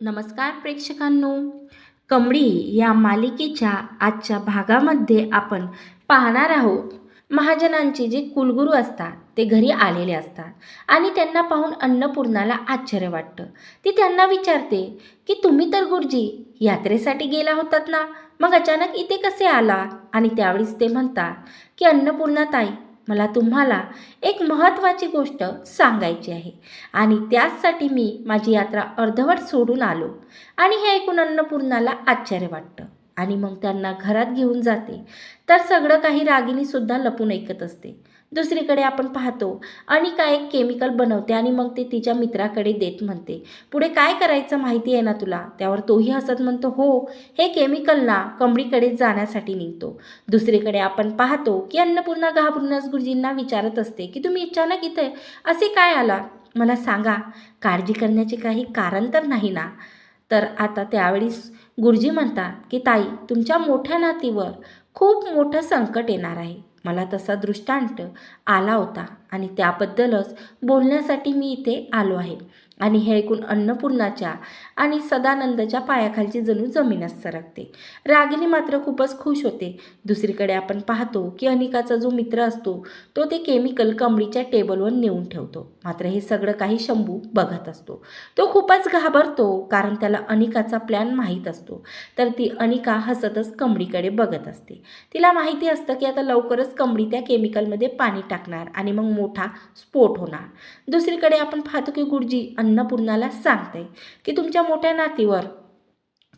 नमस्कार प्रेक्षकांनो. कमळी या मालिकेच्या आजच्या भागामध्ये आपण पाहणार आहोत. महाजनांचे जे कुलगुरू असतात ते घरी आलेले असतात आणि त्यांना पाहून अन्नपूर्णाला आश्चर्य वाटतं. ती त्यांना विचारते की तुम्ही तर गुरुजी यात्रेसाठी गेला होतात ना? मग अचानक इथे कसे आला? आणि त्यावेळेस ते म्हणतात की अन्नपूर्णा ताई मला तुम्हाला एक महत्त्वाची गोष्ट सांगायची आहे. आणि त्याचसाठी मी माझी यात्रा अर्धवट सोडून आलो आणि हे ऐकून अन्नपूर्णाला आश्चर्य वाटतं. आणि मग त्यांना घरात घेऊन जाते. तर सगळं काही रागिनीसुद्धा लपून ऐकत असते. दुसरीकडे आपण पाहतो अनिका एक केमिकल बनवते आणि मग ते तिच्या मित्राकडे देत म्हणते. पुढे काय करायचं माहिती आहे ना तुला? त्यावर तोही हसत म्हणतो हो हे केमिकल ना कंबडीकडे जाण्यासाठी निघतो. दुसरीकडे आपण पाहतो की अन्नपूर्णा घाबरूनच गुरुजींना विचारत असते की तुम्ही अचानक इथे असे काय आला? मला सांगा काळजी करण्याचे काही कारण तर नाही ना? तर आता त्यावेळी गुरुजी म्हणतात की ताई तुमच्या मोठ्या नातीवर खूप मोठं संकट येणार आहे. मला तसा दृष्टांत आला होता. आणि त्याबद्दलच बोलण्यासाठी मी इथे आलो आहे. आणि हे ऐकून अन्नपूर्णाच्या आणि सदानंदच्या पायाखालची जणू जमीनच सरकते. रागिनी मात्र खूपच खुश होते. दुसरीकडे आपण पाहतो की अनिकाचा जो मित्र असतो तो ते केमिकल कमळीच्या टेबलवर नेऊन ठेवतो. मात्र हे सगळं काही शंभू बघत असतो. तो खूपच घाबरतो कारण त्याला अनिकाचा प्लॅन माहीत असतो. तर ती अनिका हसतच कमळीकडे बघत असते. तिला माहिती असतं की आता लवकरच कमळी त्या केमिकलमध्ये पाणी टाकणार आणि मग मोठा स्फोट होणार. दुसरीकडे आपण पाहतो की गुरुजी अन्नपूर्णाला सांगते की तुमच्या मोठ्या नातीवर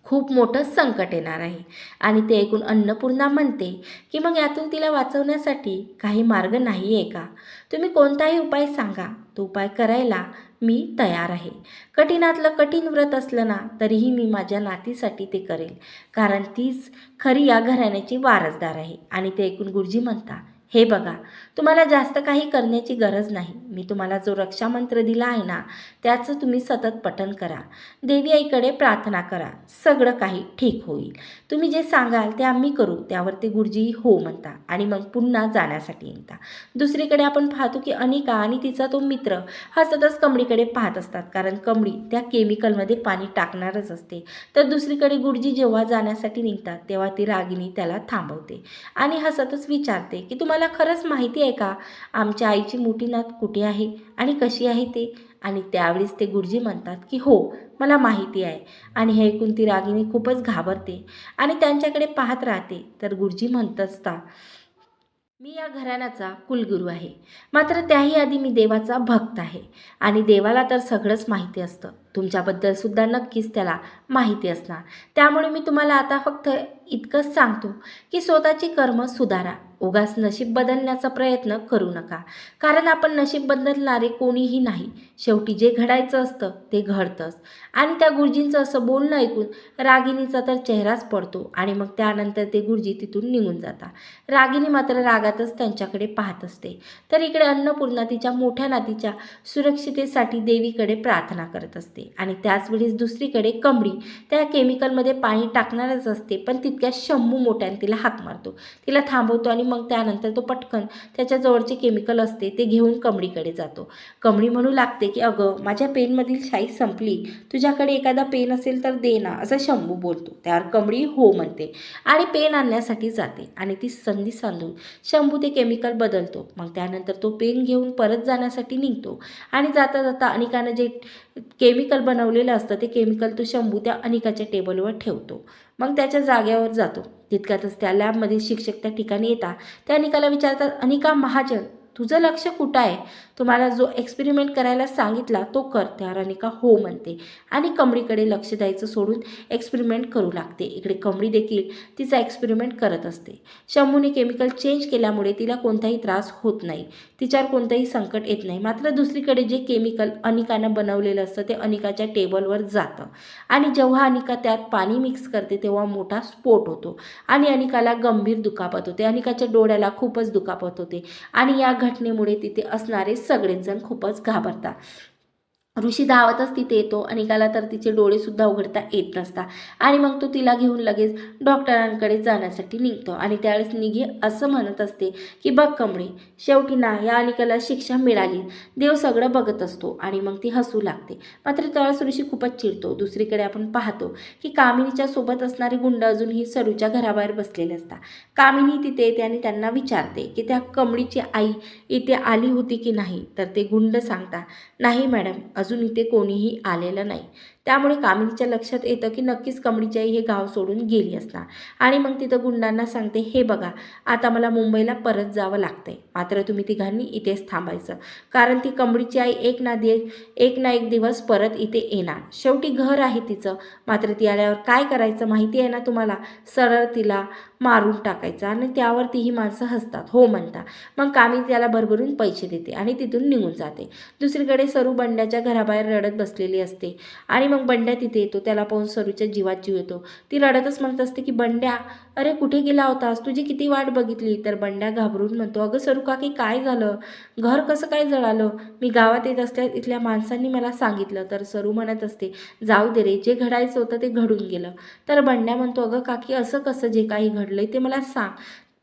खूप मोठं संकट येणार आहे. आणि ते ऐकून अन्नपूर्णा म्हणते की मग यातून तिला वाचवण्यासाठी काही मार्ग नाही आहे का? तुम्ही कोणताही उपाय सांगा. तो उपाय करायला मी तयार आहे. कठीणातलं कठीण व्रत असलं ना तरीही मी माझ्या नातीसाठी ते करेल. कारण तीच खरी या घराण्याची वारसदार आहे. आणि ते ऐकून गुरुजी म्हणता हे बघा तुम्हाला जास्त काही करण्याची गरज नाही. मी तुम्हाला जो रक्षामंत्र दिला आहे ना त्याचं तुम्ही सतत पठण करा. देवी आईकडे प्रार्थना करा. सगळं काही ठीक होईल. तुम्ही जे सांगाल ते आम्ही करू. त्यावर ते गुरुजी हो म्हणता आणि मग पुन्हा जाण्यासाठी निघता दुसरीकडे आपण पाहतो की अनिका आणि तिचा तो मित्र हा सतत कमडीकडे पाहत असतात. कारण कमडी त्या केमिकलमध्ये पाणी टाकणारच असते. तर दुसरीकडे गुरुजी जेव्हा जाण्यासाठी निघतात तेव्हा ती रागिनी त्याला थांबवते आणि हसतच विचारते की तुम्हाला खरंच माहिती आहे का? आमच्या आईची मोठी नात कुठे आहे आणि कशी आहे ते? आणि त्यावेळेस ते गुरुजी म्हणतात की हो मला माहिती आहे. आणि हे ऐकून ती रागिनी खूपच घाबरते आणि त्यांच्याकडे पाहत राहते. तर गुरुजी म्हणत असता मी या घराण्याचा कुलगुरू आहे. मात्र त्याही आधी मी देवाचा भक्त आहे. आणि देवाला तर सगळंच माहिती असतं. तुमच्याबद्दल सुद्धा नक्कीच त्याला माहिती असणार. त्यामुळे मी तुम्हाला आता फक्त इतकंच सांगतो की स्वतःची कर्म सुधारा. उगाच नशीब बदलण्याचा प्रयत्न करू नका. कारण आपण नशीब बदलणारे कोणीही नाही. शेवटी जे घडायचं असतं ते घडतंच. आणि त्या गुरुजींचं असं बोलणं ऐकून रागिनीचा तर चेहराच पडतो आणि मग त्यानंतर ते गुरुजी तिथून निघून जातात. रागिनी मात्र रागातच त्यांच्याकडे पाहत असते. तर इकडे अन्नपूर्णा तिच्या मोठ्या नातीच्या सुरक्षितेसाठी देवीकडे प्रार्थना करत असते. आणि त्याचवेळेस दुसरीकडे कंबडी त्या केमिकलमध्ये पाणी टाकणारच असते पण तितक्या शंभू मोठ्याने तिला हाक मारतो. तिला थांबवतो आणि मग त्यानंतर तो पटकन त्याच्याजवळचे केमिकल असते ते घेऊन कमळीकडे जातो. कमळी म्हणू लागते की अगं माझ्या पेनमधील शाई संपली. तुझ्याकडे एखादा पेन असेल तर दे ना असं शंभू बोलतो. त्यावर कमळी हो म्हणते आणि पेन आणण्यासाठी जाते आणि ती संधी सांधून शंभू ते केमिकल बदलतो. मग त्यानंतर तो पेन घेऊन परत जाण्यासाठी निघतो आणि जाता जाता अनिकानं जे केमिकल बनवलेलं असतं ते केमिकल तो शंभू त्या अनिकाच्या टेबलवर ठेवतो. मग त्याच्या जाग्यावर जातो. तितक्यातच त्या लॅबमध्ये शिक्षक त्या ठिकाणी येतात. त्या अनिकाला विचारतात अनिका महाजन तुझं लक्ष कुठं आहे? तुम्हाला जो एक्सपेरिमेंट करायला सांगितला तो कर त्या रानिका हो म्हणते. आणि कमळीकडे लक्ष द्यायचं सोडून एक्सपेरिमेंट करू लागते. इकडे कमळी देखील तिचा एक्सपेरिमेंट करत असते. शंभूने केमिकल चेंज केल्यामुळे तिला कोणताही त्रास होत नाही. तिच्यावर कोणतंही संकट येत नाही. मात्र दुसरीकडे जे केमिकल अनिकानं बनवलेलं असतं ते अनिकाच्या टेबलवर जातं. आणि जेव्हा अनिका त्यात पाणी मिक्स करते तेव्हा मोठा स्फोट होतो. आणि अनिकाला गंभीर दुखापत होते. अनिकाच्या डोळ्याला खूपच दुखापत होते. आणि या घटनेमुळे तिथे असणारे सगळेजण खूपच घाबरतात. ऋषी धावतच तिथे येतो. अनिकाला तर तिचे डोळेसुद्धा उघडता येत नसतात आणि मग तो तिला घेऊन लगेच डॉक्टरांकडे जाण्यासाठी निघतो. आणि त्यावेळेस निघे असं म्हणत असते की बघ कमळे शेवटी ना या अनिकाला शिक्षा मिळाली. देव सगळं बघत असतो. आणि मग ती हसू लागते. मात्र त्यावेळेस ऋषी खूपच चिडतो. दुसरीकडे आपण पाहतो की कामिनीच्या सोबत असणारे गुंड अजूनही सरूच्या घराबाहेर बसलेले असतात. कामिनी तिथे येते आणि त्यांना विचारते की त्या कमळीची आई इथे आली होती की नाही? तर ते गुंड सांगता नाही मॅडम अजून इथे कोणीही आलेलं नाही. त्यामुळे कामिनीच्या लक्षात येतं की नक्कीच कमळीची आई हे गाव सोडून गेली असणार. आणि मग तिथं गुंडांना सांगते हे बघा आता मला मुंबईला परत जावं लागतंय. मात्र तुम्ही तिघांनी इथेच थांबायचं. कारण ती कमळीची आई एक ना दे एक ना एक दिवस परत इथे येणार. शेवटी घर आहे तिचं. मात्र ती आल्यावर काय करायचं माहिती आहे ना तुम्हाला? सरळ तिला मारून टाकायचं आणि त्यावर तीही माणसं हसतात. हो म्हणता. मग कामी त्याला भरभरून पैसे देते आणि तिथून निघून जाते. दुसरीकडे सरू बंड्याच्या घराबाहेर रडत बसलेली असते. आणि मग बंड्या तिथे येतो. त्याला पाहून सरूच्या जीवात जीव येतो. ती रडतच म्हणत असते की बंड्या अरे कुठे गेला होतास? तुझी किती वाट बघितली. तर बंड्या घाबरून म्हणतो अगं सरू काकी काय झालं? घर कसं काय जळालं? मी गावात येत असल्या इथल्या माणसांनी मला सांगितलं. तर सरू म्हणत असते जाऊ दे रे जे घडायचं होतं ते घडून गेलं. तर बंड्या म्हणतो अगं काकी असं कसं जे काही घडलंय ते मला सांग.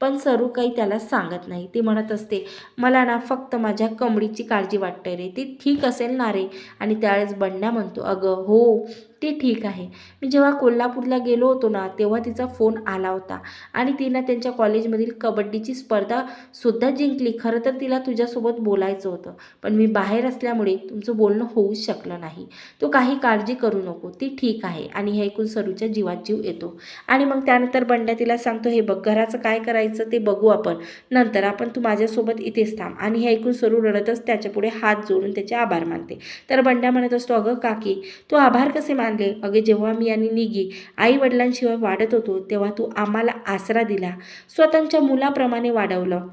पण सरू काही त्याला सांगत नाही. ती म्हणत असते मला ना फक्त माझ्या कमडीची काळजी वाटते रे. ती ठीक असेल ना रे? आणि त्यावेळेस बंड्या म्हणतो अगं हो. ते ठीक आहे. मी जेव्हा कोल्हापूरला गेलो होतो ना तेव्हा तिचा फोन आला होता. आणि तिनं त्यांच्या कॉलेजमधील कबड्डीची स्पर्धासुद्धा जिंकली. खरं तर तिला तुझ्यासोबत बोलायचं होतं. पण मी बाहेर असल्यामुळे तुमचं बोलणं होऊच शकलं नाही. तो काही काळजी करू नको. ती ठीक आहे. आणि हे ऐकून सरूच्या जीवात जीव येतो. आणि मग त्यानंतर बंड्या तिला सांगतो हे बघ घराचं काय करायचं ते बघू आपण. नंतर आपण तू माझ्यासोबत इथेच थांब. आणि हे ऐकून सरू रडतच त्याच्यापुढे हात जोडून त्याचे आभार मानते. तर बंड्या म्हणत असतो अगं काकी तू आभार कसे मान मानले अगे जेव्हा मी आणि निगी आई वडिलांशिवाय वाढत होतो तेव्हा तू आम्हाला आसरा दिला. स्वतःच्या मुलाप्रमाणे वाढवलं.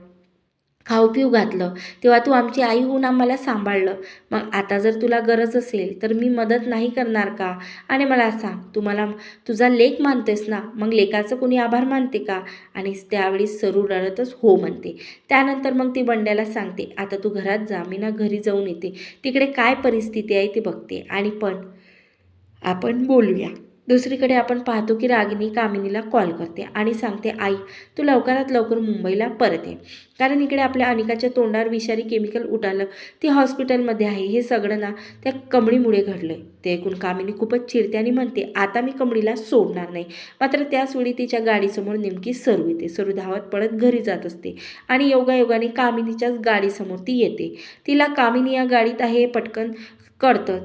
खाऊ पिऊ घातलं. तेव्हा तू आमची आई होऊन आम्हाला सांभाळलं. मग आता जर तुला गरज असेल तर मी मदत नाही करणार का? आणि मला सांग तू मला तुझा लेख मानतेस ना? मग लेखाचं कोणी आभार मानते का? आणि त्यावेळी सरू रडतच हो म्हणते. त्यानंतर मग ती बंड्याला सांगते आता तू घरात जा मी ना घरी जाऊन येते. तिकडे काय परिस्थिती आहे ती बघते. आणि पण आपण बोलूया. दुसरीकडे आपण पाहतो की रागिनी कामिनीला कॉल करते आणि सांगते आई तू लवकरात लवकर मुंबईला परत ये. कारण इकडे आपल्या अनिकाच्या तोंडावर विषारी केमिकल उडालं. ती हॉस्पिटलमध्ये आहे. हे सगळं ना त्या कमळीमुळे घडलं आहे ते ऐकून कामिनी खूपच चिडते आणि म्हणते आता मी कमळीला सोडणार नाही. मात्र त्याच वेळी तिच्या गाडीसमोर नेमकी सरू येते. सरू धावत पडत घरी जात असते आणि योगायोगाने कामिनीच्याच गाडीसमोर ती येते. तिला कामिनी या गाडीत आहे हे पटकन कळतं.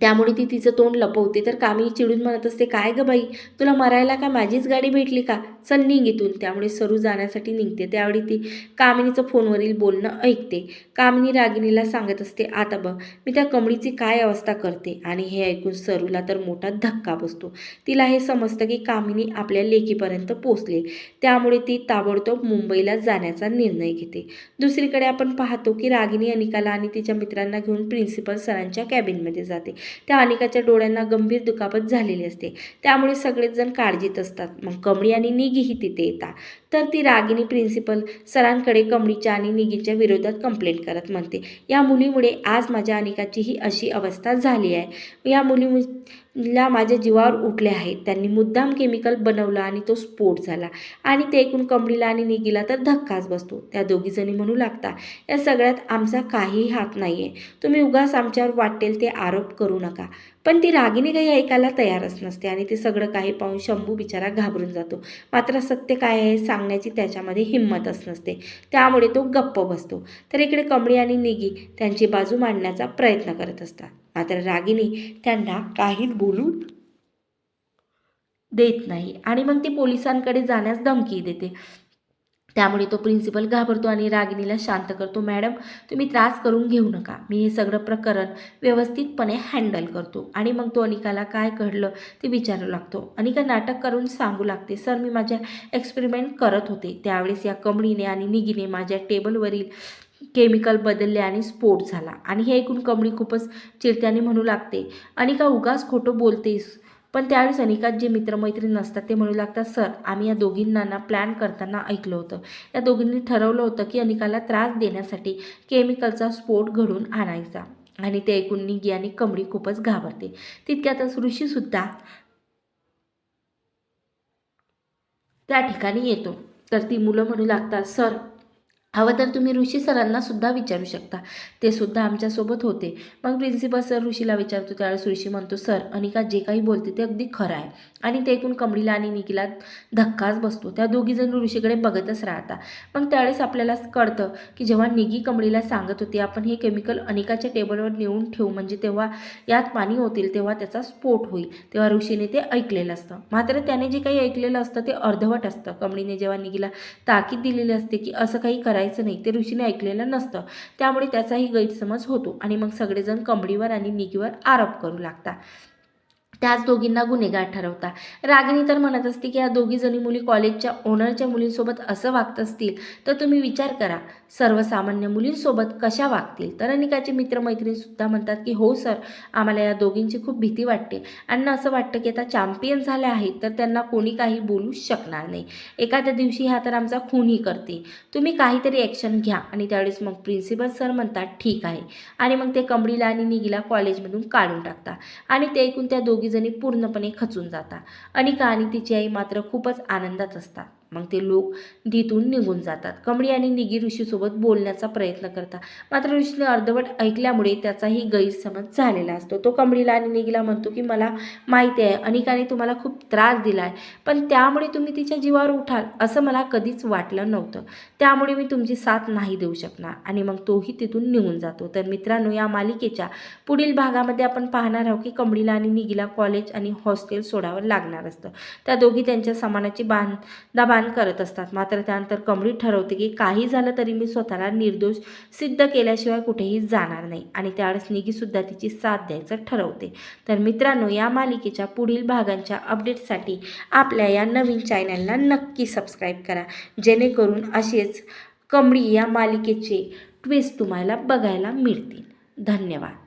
त्यामुळे ती तिचं तोंड लपवते. तर कामी चिडून म्हणत असते काय गं बाई तुला मरायला का? माझीच गाडी भेटली का? चल निघ इथून. त्यामुळे सरू जाण्यासाठी निघते. त्यावेळी ती कामिनीचं फोनवरील बोलणं ऐकते. कामिनी रागिणीला सांगत असते आता बघ मी त्या कमळीची काय अवस्था करते? आणि हे ऐकून सरूला तर मोठा धक्का बसतो. तिला हे समजतं की कामिनी आपल्या लेकीपर्यंत पोचले त्यामुळे ती ताबडतोब मुंबईला जाण्याचा निर्णय घेते. दुसरीकडे आपण पाहतो की रागिनी अनिकाला आणि तिच्या मित्रांना घेऊन प्रिन्सिपल सरांच्या कॅबिनमध्ये जाते. त्या अनिकाच्या डोळ्यांना गंभीर दुखापत झालेली असते. त्यामुळे सगळेच जण काळजीत असतात. मग कमळी आणि निघ निगीही तिथे येतात. तर ती रागिनी प्रिन्सिपल सरांकडे कमळीच्या आणि निगीच्या विरोधात कंप्लेंट करत म्हणते. या मुलीमुळे आज माझ्या अनेकाचीही अशी अवस्था झाली आहे. या ला माझ्या जीवावर उठले आहेत त्यांनी मुद्दाम केमिकल बनवलं आणि तो स्फोट झाला. आणि ते ऐकून कमळीला आणि निगीला तर धक्काच बसतो. त्या दोघीजणी म्हणू लागता या सगळ्यात आमचा काहीही हात नाही आहे तुम्ही उगाच आमच्यावर वाटेल ते आरोप करू नका. पण ती रागीने काही ऐकायला तयारच नसते आणि ते सगळं काही पाहून शंभू बिचारा घाबरून जातो. मात्र सत्य काय आहे सांगण्याची त्याच्यामध्ये हिंमतच नसते. त्यामुळे तो गप्प बसतो. तर इकडे कमळी आणि निगी त्यांची बाजू मांडण्याचा प्रयत्न करत असतात. मात्र रागिनी त्यांना काहीच बोलू देत नाही. आणि मग ती पोलिसांकडे जाण्यास धमकी देते. त्यामुळे तो प्रिन्सिपल घाबरतो आणि रागिनीला शांत करतो. मॅडम तुम्ही त्रास करून घेऊ नका. मी हे सगळं प्रकरण व्यवस्थितपणे हँडल करतो. आणि मग तो अनिकाला काय घडलं ते विचारू लागतो. अनिका नाटक करून सांगू लागते. सर मी माझ्या एक्सपेरिमेंट करत होते. त्यावेळेस या कमळीने आणि निगीने माझ्या टेबलवरील केमिकल बदलले आणि स्फोट झाला. आणि हे ऐकून कमळी खूपच चिरत्याने म्हणू लागते अनिका उगाच खोटं बोलतेस. पण त्यावेळेस अनिकात जे मित्रमैत्रीण नसतात ते म्हणू लागतात सर आम्ही या दोघींना ना प्लॅन करताना ऐकलं होतं. या दोघींनी ठरवलं होतं की अनिकाला त्रास देण्यासाठी केमिकलचा स्फोट घडून आणायचा. आणि ते ऐकून निगी आणि कमळी खूपच घाबरते. तितक्यातच ऋषीसुद्धा त्या ठिकाणी येतो. तर ती मुलं म्हणू लागतात सर हवं तर तुम्ही ऋषी सरांना सुद्धा विचारू शकता. ते सुद्धा आमच्यासोबत होते. मग प्रिन्सिपल सर ऋषीला विचारतो त्यावेळेस ऋषी म्हणतो सर अनिका जे काही बोलते ते अगदी खरं आहे. आणि ते ऐकून कमळीला आणि निकिला धक्काच बसतो. त्या दोघीजण ऋषीकडे बघतच राहतात मग त्यावेळेस आपल्याला कळतं की जेव्हा निगी कमळीला सांगत होती आपण हे केमिकल अनिकाच्या टेबलवर नेऊन ठेवू म्हणजे तेव्हा यात पाणी होतील तेव्हा त्याचा स्फोट होईल. तेव्हा ऋषीने ते ऐकलेलं असतं. मात्र त्याने जे काही ऐकलेलं असतं ते अर्धवट असतं. कमळीने जेव्हा निगीला ताकीद दिलेली असते की असं काही करायचं नाही. ते ऋषीने ऐकलेलं नसतं. त्यामुळे त्याचाही गैरसमज होतो आणि मग सगळेजण कंबडीवर आणि निगीवर आरोप करू लागतात. त्याच दोघींना गुन्हेगार ठरवता. रागिनी तर म्हणत असते की या दोघी जणी मुली कॉलेजच्या ओनरच्या मुलींसोबत असं वागत असतील तर तुम्ही विचार करा. सर्वसामान्य मुलींसोबत कशा वागतील? तर अनिकाचे मित्रमैत्रिणीसुद्धा म्हणतात की हो सर आम्हाला या दोघींची खूप भीती वाटते. आणि असं वाटतं की आता चॅम्पियन झाल्या आहेत तर त्यांना कोणी काही बोलू शकणार नाही. एखाद्या दिवशी हा तर आमचा खूनही करते. तुम्ही काहीतरी ॲक्शन घ्या. आणि त्यावेळेस मग प्रिन्सिपल सर म्हणतात ठीक आहे. आणि मग ते कमडीला आणि निगीला कॉलेजमधून काढून टाकता. आणि ते ऐकून त्या दोघीजणी पूर्णपणे खचून जातात. अनिका आणि तिची आई मात्र खूपच आनंदात असतात. मग ते लोक तिथून निघून जातात. कमळी आणि निगी ऋषीसोबत बोलण्याचा प्रयत्न करतात. मात्र ऋषीने अर्धवट ऐकल्यामुळे त्याचाही गैरसमज झालेला असतो. तो कमळीला आणि निगीला म्हणतो की मला माहिती आहे अनिकाने तुम्हाला खूप त्रास दिला आहे पण त्यामुळे तुम्ही तिच्या जीवावर उठाल असं मला कधीच वाटलं नव्हतं. त्यामुळे मी तुमची साथ नाही देऊ शकणार. आणि मग तोही तिथून निघून जातो. तर मित्रांनो या मालिकेच्या पुढील भागामध्ये आपण पाहणार आहोत की कमळीला आणि निगीला कॉलेज आणि हॉस्टेल सोडावं लागणार असतं. त्या दोघी त्यांच्या समानाची बांधाबांध करत असतात. मात्र त्यानंतर कमळी ठरवते की काही झालं तरी मी स्वतःला निर्दोष सिद्ध केल्याशिवाय कुठेही जाणार नाही आणि त्यावेळेस निगीसुद्धा तिची साथ द्यायचं ठरवते. तर मित्रांनो या मालिकेच्या पुढील भागांच्या अपडेटसाठी आपल्या या नवीन चॅनलला नक्की सबस्क्राईब करा. जेणेकरून असेच कमळी या मालिकेचे ट्विस्ट तुम्हाला बघायला मिळतील. धन्यवाद.